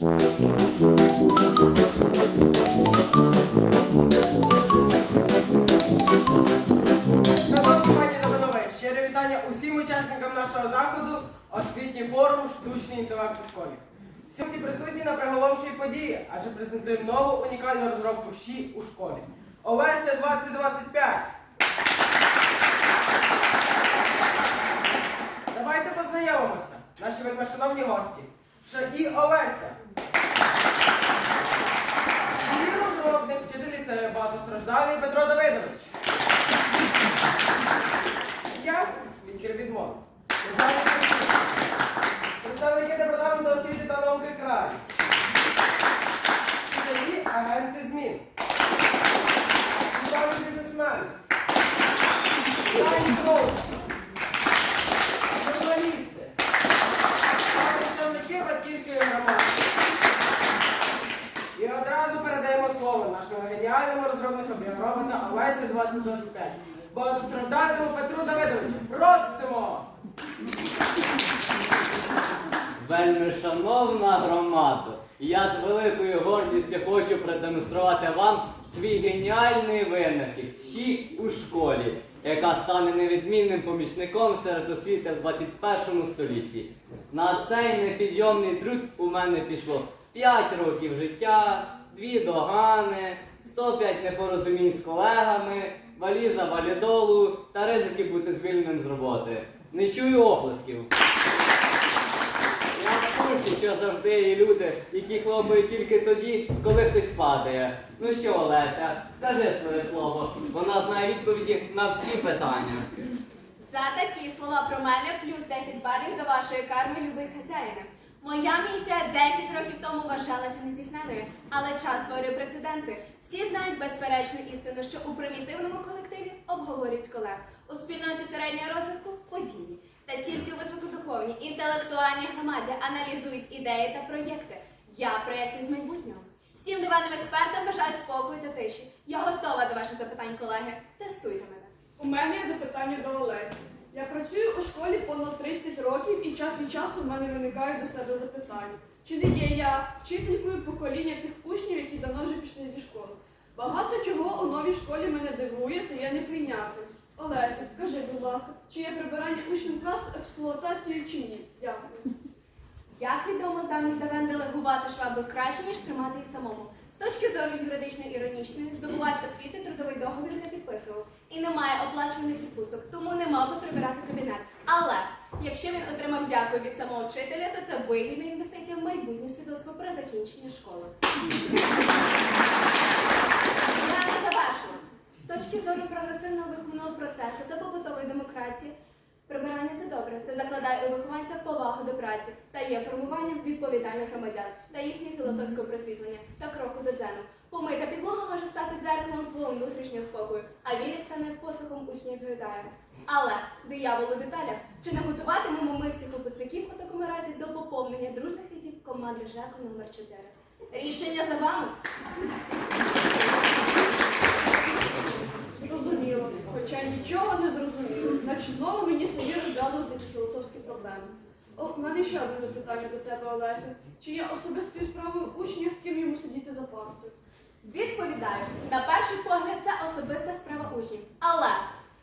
щире вітання усім учасникам нашого заходу освітній форум штучний інтелект у школі. Всі присутні на приголомшій події, адже презентуємо нову унікальну розробку ЩІ у школі. Олеся 2025. Давайте познайомимося, наші вельмишановні гості. ШІ Олеся. Її розробник, вчитель ліцею Петро Давидович. 2025. Багатостраждальному Петру Давидовичу. Просимо! Вельми шановна громада, я з великою гордістю хочу продемонструвати вам свій геніальний винахід «Щі у школі, яка стане невідмінним помічником серед освіти в 21 столітті. На цей непідйомний труд у мене пішло 5 років життя, 2 догани, 105 непорозумінь з колегами, валіза валідолу та ризики бути звільненим з роботи. Не чую оплесків. Я в курсі, що завжди є люди, які хлопають тільки тоді, коли хтось падає. Ну що, Олеся, скажи своє слово. Вона знає відповіді на всі питання. За такі слова про мене плюс 10 балів до вашої карми, любий хазяїне. Моя місія 10 років тому вважалася нездійсненою, але час створює прецеденти. Всі знають безперечну істину, що у примітивному колективі обговорюють колег, у спільноті середнього розвитку події. Та тільки у високодуховній інтелектуальній громаді аналізують ідеї та проєкти. Я проєкти з майбутнього. Всім диваним експертам бажаю спокою та тиші. Я готова до ваших запитань, колеги. Тестуйте мене. У мене є запитання до Олесі. Я працюю у школі понад 30 років і час від часу в мене виникають до себе запитання. Чи не є я вчителькою покоління тих учнів, які давно вже пішли зі школи? Багато чого у новій школі мене дивує та є неприйнятним. Олеся, скажи, будь ласка, чи є прибирання учнів класу експлуатацією чи ні? Дякую. Як відомо з давніх давен делегувати швабру краще, ніж тримати їх самому. З точки зору юридичної іронічної, здобувач освіти трудовий договір не підписував і не має оплачуваних відпусток, тому не мав би прибирати кабінет. Але якщо він отримав дякую від самого вчителя, то це вигідна інвестиція в майбутнє свідоцтво про закінчення школи. Я не завершила. З точки зору прогресивного виховного процесу та побутової демократії, прибирання це добре, та закладає у вихованця повагу до праці та є формуванням відповідальних громадян та їхнє філософського просвітлення та кроку до дзену. Помита підлога може стати дзеркалом твого внутрішнього спокою, а він як стане посохом учнів згадає. Але диявол у деталях, чи не готуватимемо ми всіх випускників у такому разі до поповнення дружних рядів команди ЖЕКу номер 4 Рішення за вами. Зрозуміло. Хоча нічого не зрозуміло. Значить, знову мені собі розв'язувати ці філософські проблеми. О, в мене ще одне запитання до тебе, Олеся. Чи є особистою справою учнів, з ким йому сидіти за партою? Відповідаю, на перший погляд це особиста справа учнів. Але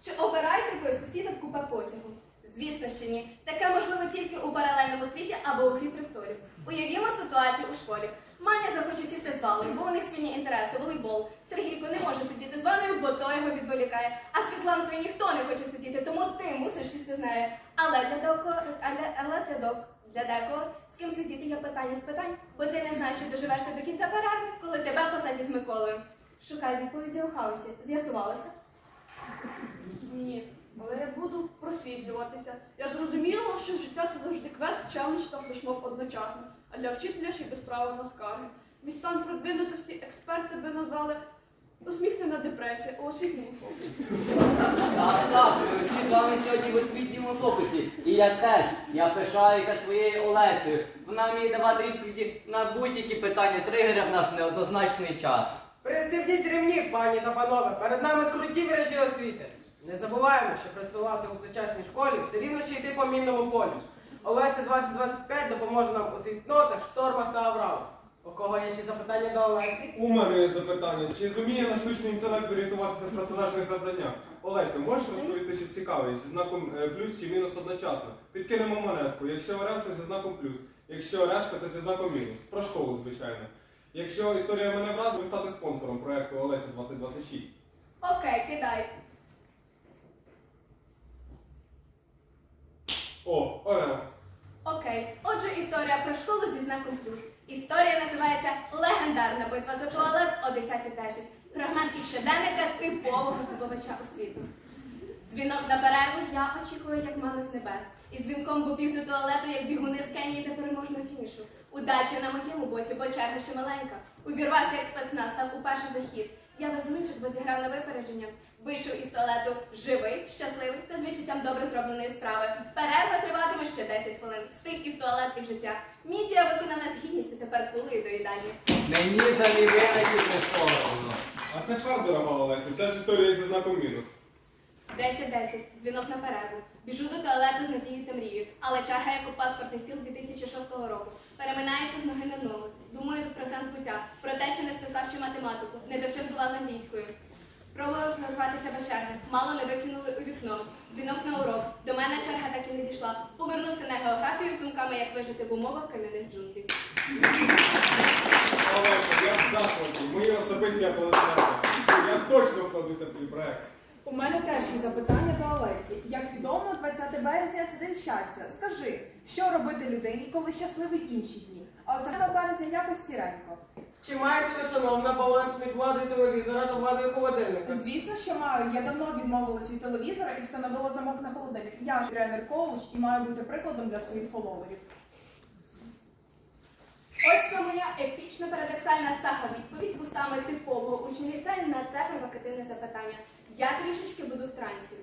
чи обираєте ви сусіда в купе потягу? Звісно, що ні. Таке можливо тільки у паралельному світі або у грі престолів. Уявімо ситуацію у школі. Маня захоче сісти з Валою, бо у них спільні інтереси, волейбол. Сергійко не може сидіти з Ваною, бо то його відволікає. А Світланкою ніхто не хоче сидіти, тому ти мусиш сісти з нею. Але для декого, але, але для декого, з ким сидіти є питання з питань, бо ти не знаєш, чи доживеш ти до кінця перерви, коли тебе посадять з Миколою. Шукай відповіді у хаосі. З'ясувалося. Ні. Але я буду просвітлюватися. Я зрозуміла, що життя це завжди квест, челендж та флешмоб одночасно, а для вчителя ще й без права на скарги. Мій стан продвинутості експерти би назвали усміхнена депресія у освітньому фокусі. Так, так, ми всі з вами сьогодні в освітньому фокусі. І я теж. Я пишаюся своєю Олесею. Вона вміє давати відповіді на будь-які питання тригери в наш неоднозначний час. Пристебніть ремні, пані та панове, перед нами круті віражі освіти. Не забуваємо, що працювати у сучасній школі все рівно ще йти по мінному полю. Олеся 2025 допоможе нам у цвітнотах, штормах та авралах. У кого є ще запитання до Олесі? У мене є запитання. Чи зуміє наш штучний інтелект зорієнтуватися в протилежних завданнях? Олесю, можеш розповісти щось цікаве зі знаком е, плюс чи мінус одночасно? Підкинемо монетку. Якщо орел, то зі знаком плюс. Якщо решка, то зі знаком мінус. Про школу, звичайно. Якщо історія мене вразила, ви стати спонсором проекту Олеся 2026. Окей, кидай. О, орел. Окей. Отже, історія про школу зі знаком плюс. Історія називається Легендарна битва за туалет о 10.10. Фрагмент із щоденника типового здобувача освіту. Дзвінок на перерву я очікую, як ману з небес. І дзвінком побіг до туалету, як бігуни з Кенії до переможного фінішу. Удача на моєму боці, бо черга ще маленька. Увірвався як спецназ, став у перший захід. Я везунчик, бо зіграв на випередження. Вийшов із туалету живий, щасливий та з відчуттям добре зробленої справи. Перерва триватиме ще 10 хвилин. Встиг і в туалет, і в життя. Місія виконана з гідністю, тепер кулую до їдальні. Мені за мій не соромно. А тепер, дорога Олеся, ця ж історія зі знаком мінус. 10-10. Дзвінок на перерву. Біжу до туалету з надією та мрією. Але черга як у паспортний сіл 2006 року. Переминаюся з ноги на ногу. Думаю про сенс буття, про те, що не списав ще математику, не довчив слова з англійською. Спробував прорватися без черги. Мало не викинули у вікно. Дзвінок на урок. До мене черга так і не дійшла. Повернувся на географію з думками, як вижити в умовах кам'яних джунглів. Я в захваті. Мої особисті аплодисменти. Я точно вкладуся в твій проект. У мене теж є запитання до Олесі. Як відомо, 20 березня це день щастя. Скажи, що робити людині, коли щасливий інші дні? А оце на березня якось сіренько. Чи маєте ви, шановна, баланс між владою телевізора та владою холодильника? Звісно, що маю. Я давно відмовилась від телевізора і встановила замок на холодильник. Я ж тренер коуч і маю бути прикладом для своїх фоловерів. Ось це моя епічна парадоксальна сага відповідь вустами типового учня ліцею на це провокативне запитання. Я трішечки буду в трансі.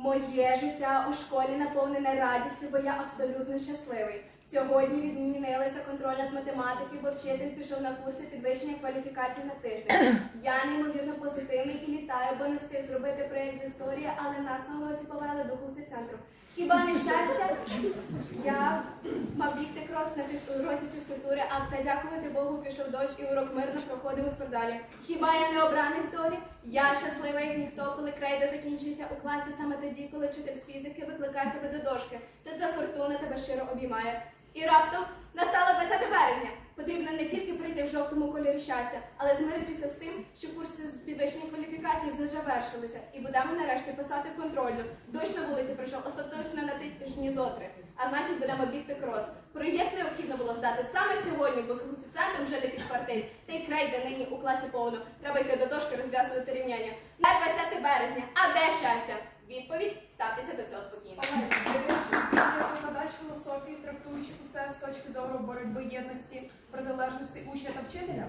Моє життя у школі наповнене радістю, бо я абсолютно щасливий. Сьогодні відмінилася контрольна з математики, бо вчитель пішов на курси підвищення кваліфікації на тиждень. Я неймовірно позитивний і літаю, бо не встиг зробити проєкт з історії, але нас на уроці повели до центру. Хіба не щастя? Я мав бігти крос на уроці фізкультури, а та дякувати Богу пішов дощ і урок мирно проходив у спортзалі. Хіба я не обраний з долі? Я щаслива, як ніхто, коли крейда закінчується у класі саме тоді, коли вчитель з фізики викликає тебе до дошки. То ця фортуна тебе щиро обіймає. І раптом настало 20 березня. Потрібно не тільки прийти в щастя, але змиритися з тим, що курси з підвищення кваліфікації вже завершилися, і будемо нарешті писати контрольну. Дощ на вулиці прийшов остаточно на тижні зотри, а значить будемо бігти крос. Проєкт необхідно було здати саме сьогодні, бо з коефіцієнтом вже не підфартись. Та й крейда нині у класі повно. Треба йти до дошки розв'язувати рівняння. На 20 березня. А де щастя? Відповідь ставтеся до цього спокійно. Викладач філософії, трактуючи усе з точки зору боротьби єдності, протилежності учня та вчителя?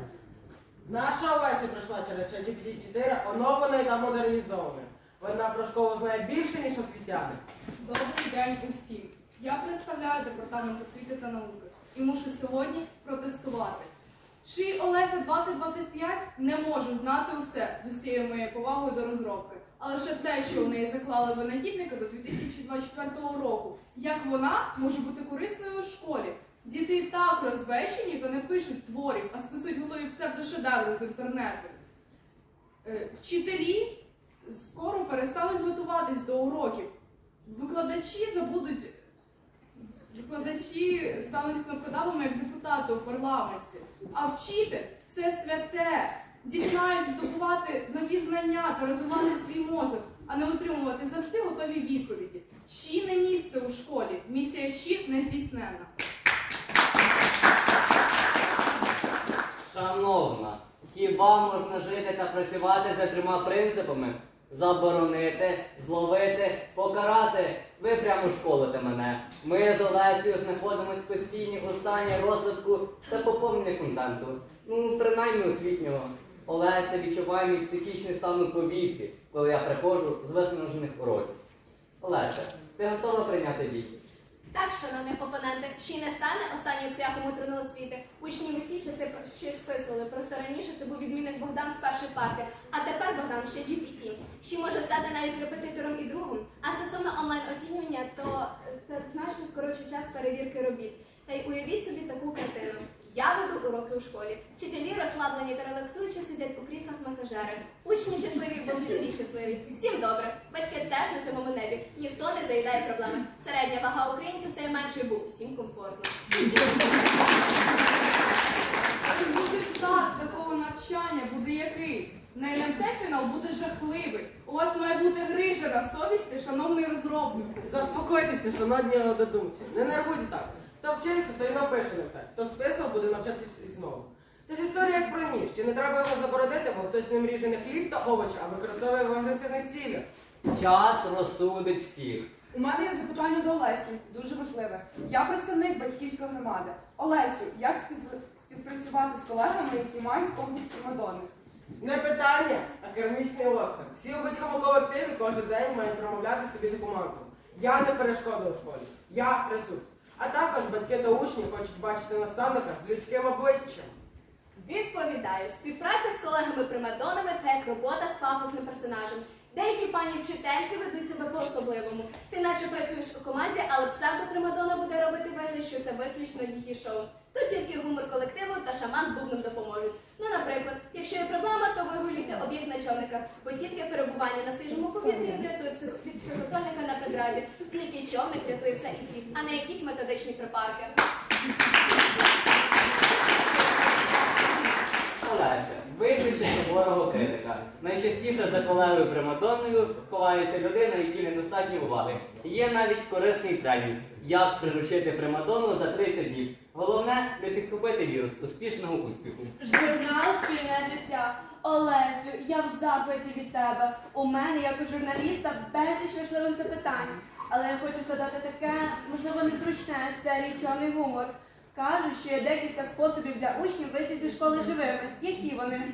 Наша Олеся пройшла через ChatGPT 4 оновлена та модернізована. Вона про школу знає більше, ніж освітяни. Добрий день усім. Я представляю департамент освіти та науки і мушу сьогодні протестувати. Чи Олеся 2025 не може знати усе з усією моєю повагою до розробки, а лише те, що в неї заклали винахідника до 2024 року. Як вона може бути корисною у школі? Діти так розвещені, то не пишуть творів, а списують готові псевдошедеври з інтернету. Е, Вчителі скоро перестануть готуватись до уроків. Викладачі забудуть. Викладачі стануть кнопкодавами як депутати у парламенті. А вчитель це святе. Діти мають здобувати нові знання та розвивати свій мозок, а не отримувати завжди готові відповіді. Чі не місце у школі. Місія щит не здійснена. Шановна, хіба можна жити та працювати за трьома принципами? Заборонити, зловити, покарати. Ви прямо школите мене. Ми з Олесією знаходимось постійні у стані розвитку та поповнення контенту. Ну, принаймні освітнього. Олеся відчуває мій психічний стан у повітрі, коли я приходжу з виснажених уроків. Олеся, ти готова прийняти бій? Так, шановні опоненти, ще й не стане останнім цвяхом у труну освіти. Учні в усі часи щось списували. Просто раніше це був відмінник Богдан з першої парти, а тепер Богдан ще GPT. Ще може стати навіть репетитором і другом. А стосовно онлайн оцінювання, то е, це значно скорочить час перевірки робіт. Та й уявіть собі таку картину. Я веду уроки у школі. Вчителі розслаблені та релаксуючи сидять у кріслах масажерах. Учні щасливі, бо вчителі щасливі. Всім добре. Батьки теж на самому небі. Ніхто не заїдає проблеми. Середня вага українця стає меншою, бо всім комфортно. Результат такого навчання буде який? На НМТ фінал буде жахливий. У вас має бути грижа на совісті, шановний розробнику. Заспокойтеся, шановні однодумці. Не нервуйте так. Хто вчився, то й напише не так. Хто списував, буде навчатися і знову. Це ж історія як про ніж. Чи не треба його забородити, бо хтось ним ріже не хліб та овочі, а використовує в агресивних цілях. Час розсудить всіх. У мене є запитання до Олесі, дуже важливе. Я представник батьківської громади. Олесю, як спів- співпрацювати з колегами, які мають комплекс Мадонни? Не питання, а кермічний остров. Всі у батькому колективі кожен день мають промовляти собі мантру. Я не перешкода у школі, я ресурс. А також батьки та учні хочуть бачити наставника з людським обличчям. Відповідаю, співпраця з колегами примадонами це як робота з пафосним персонажем. Деякі пані вчительки ведуть себе по-особливому. Ти наче працюєш у команді, але псевдопримадона буде робити вигляд, що це виключно її шоу. Тут тільки гумор колективу та шаман з бубном допоможуть. Ну, наприклад, якщо є проблема, то вигулюйте об'єкт на човника, бо тільки перебування на свіжому повітрі врятує псих... психосольника на педраді. Тільки човник рятує все і всіх, а не якісь методичні припарки. Виключи суворого критика. Найчастіше за колегою примадонною ховається людина, якій недостатньо уваги. Є навіть корисний тренінг. Як приручити примадонну за 30 днів. Головне не підхопити вірус успішного успіху. Журнал Шкільне життя. Олесю, я в захваті від тебе. У мене, як у журналіста, безліч важливих запитань. Але я хочу задати таке, можливо, незручне серії чорний гумор. Кажуть, що є декілька способів для учнів вийти зі школи живими. Які вони?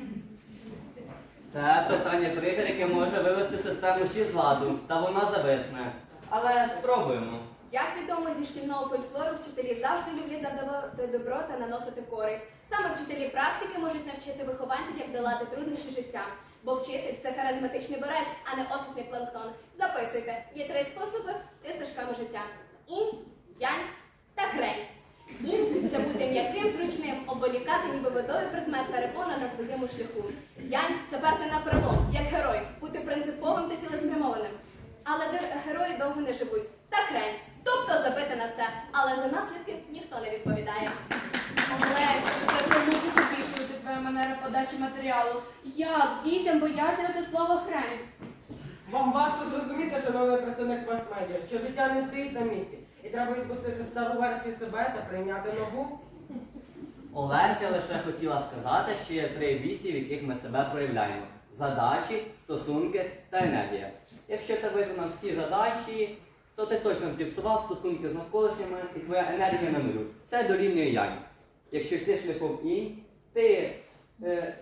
Це питання тригер, яке може вивести систему ще з ладу, та вона зависне. Але спробуємо. Як відомо зі шкільного фольклору, вчителі завжди люблять завдавати добро та наносити користь. Саме вчителі практики можуть навчити вихованців, як долати труднощі життя. Бо вчитель це харизматичний борець, а не офісний планктон. Записуйте, є три способи йти стежками життя: інь, янь та хрень. Інь це бути м'яким, зручним, обволікати ніби водою предмет перепона на твоєму шляху. Янь це перти на перелом, як герой, бути принциповим та цілеспрямованим. Але герої довго не живуть. Та хрень. Тобто забити на все. Але за наслідки ніхто не відповідає. Олесю, це вже може побільшувати твоя манера подачі матеріалу. Як дітям боязнювати слово хрень? Вам важко зрозуміти, шановний представник мас-медіа, що життя не стоїть на місці. І треба відпустити стару версію себе та прийняти нову. Олеся лише хотіла сказати, що є три вісі, в яких ми себе проявляємо: задачі, стосунки та енергія. Якщо ти виконав всі задачі, то ти точно зіпсував стосунки з навколишніми і твоя енергія на нулю. Це дорівнює янь. Якщо йти шляхом інь, ти е,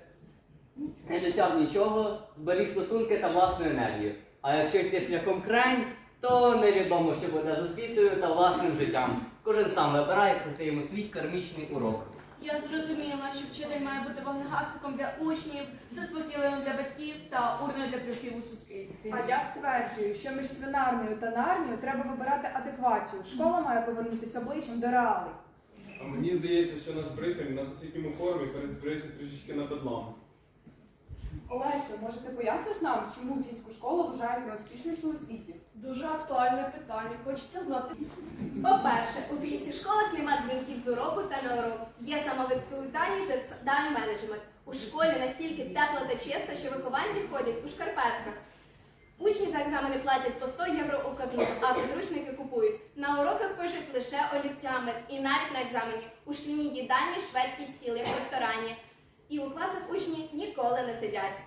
не досяг нічого, зберіг стосунки та власну енергію. А якщо йти шляхом крень, то невідомо, що буде з освітою та власним життям. Кожен сам вибирає, крути йому свій кармічний урок. Я зрозуміла, що вчитель має бути вогнегасником для учнів, заспокійливим для батьків та урною для плюхів у суспільстві. А я стверджую, що між свинарною та нарнією треба вибирати адеквацію. Школа має повернутися обличчям до реалій. А мені здається, що наш брифінг на освітньому форумі перетворився трішечки на бедлам. Олесю, може ти поясниш нам, чому фінську школу вважають найуспішнішою у світі? Дуже актуальне питання. Хочете знати? По-перше, у фінських школах нема дзвінків з уроку та на урок. Є самовідповідальність за тайм менеджмент. У школі настільки тепло та чисто, що вихованці ходять у шкарпетках. Учні за екзамени платять по 100 євро у казну, а підручники купують. На уроках пишуть лише олівцями і навіть на екзамені. У шкільній їдальні шведський стіл, як в ресторані. І у класах учні ніколи не сидять.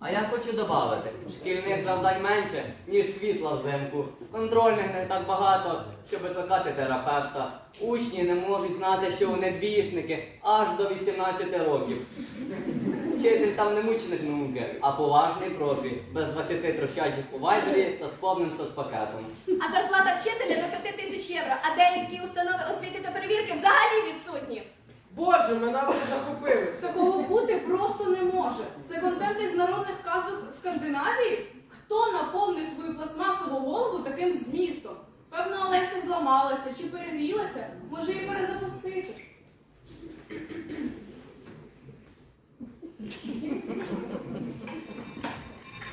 А я хочу додати, шкільних завдань менше, ніж світла взимку. Контрольних не так багато, щоб викликати терапевта. Учні не можуть знати, що вони двієшники аж до 18 років. Вчитель там не мученик науки, а поважний профі, без 20 трощадів у вайбері та з повним соцпакетом. А зарплата вчителя до 5 тисяч євро, а деякі установи освіти та перевірки взагалі відсутні. Боже, ми надто захопилися. Такого бути просто не може. Це контент із народних казок Скандинавії? Хто наповнив твою пластмасову голову таким змістом? Певно, Олеся зламалася чи перегрілася, може її перезапустити.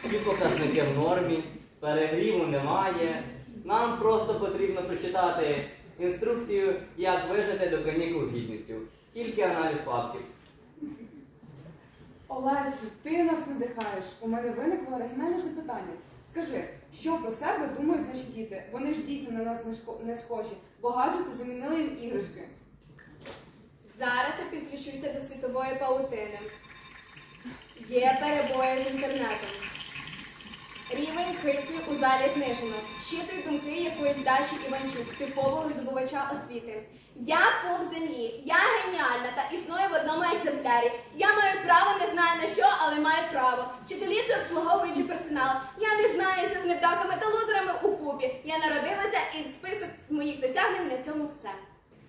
Всі показники в нормі, перегріву немає. Нам просто потрібно прочитати інструкцію, як вижити до канікул з гідністю. Тільки аналіз фактів. Олесю, ти нас надихаєш. У мене виникло оригінальне запитання. Скажи, що про себе думають наші діти? Вони ж дійсно на нас не шко- не схожі, бо гаджети замінили їм іграшки. Зараз я підключуся до світової паутини. Є перебої з інтернетом. Рівень кисню у залі знижено. Щитуй думки якоїсь Даші Іванчук, типового здобувача освіти. Я поп землі, я геніальна та існую в одному екземплярі. Я маю право, не знаю на що, але маю право. Вчителі це обслуговуючий персонал. Я не знаюся з невдахами та лузерами у купі. Я народилася і список моїх досягнень на цьому все.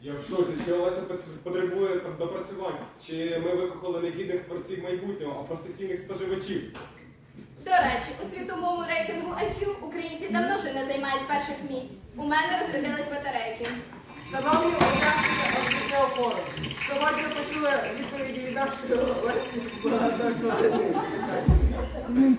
Я в шоці, чи Олеся потребує там допрацювань, чи ми викохали не гідних творців майбутнього, а професійних споживачів. До речі, у світовому рейтингу IQ українці давно вже не займають перших місць. У мене розрядились батарейки. Шановні учасники освітнього форуму, сьогодні почули відповіді від нашої Олесі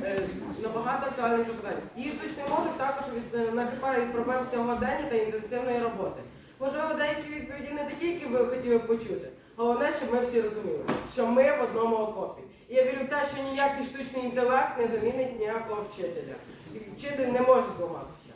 Е, на багато актуальних запитань. Її штучний мозок також від- е, накипає від проблем сьогодення та інтенсивної роботи. Можливо, деякі відповіді не такі, які ви хотіли б почути. Головне, щоб ми всі розуміли, що ми в одному окопі. І я вірю в те, що ніякий штучний інтелект не замінить ніякого вчителя. І вчитель не може зламатися.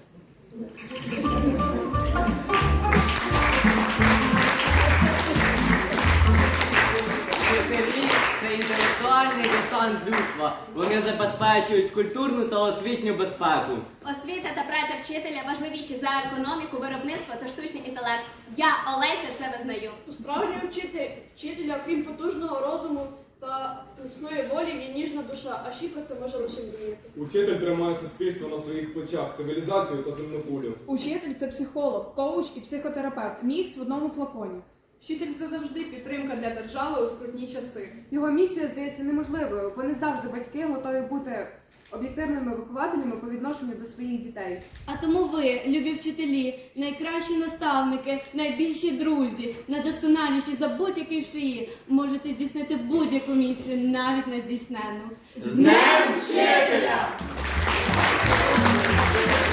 Вчителі це інтелектуальний десант людства. Вони забезпечують культурну та освітню безпеку. Освіта та праця вчителя важливіші за економіку, виробництво та штучний інтелект. Я Олеся це визнаю. У справжнього вчителя, вчителя, крім потужного розуму та міцної волі, є ніжна душа, а ще про це може лише мріяти. Учитель тримає суспільство на своїх плечах, цивілізацію та земну кулю. Учитель це психолог, коуч і психотерапевт. Мікс в одному флаконі. Вчитель це завжди підтримка для держави у скрутні часи. Його місія здається неможливою, бо не завжди батьки готові бути об'єктивними вихователями по відношенню до своїх дітей. А тому ви, любі вчителі, найкращі наставники, найбільші друзі, найдосконаліші за будь-який шиї, можете здійснити будь-яку місію, навіть нездійсненну. З Днем Вчителя! Вчителя!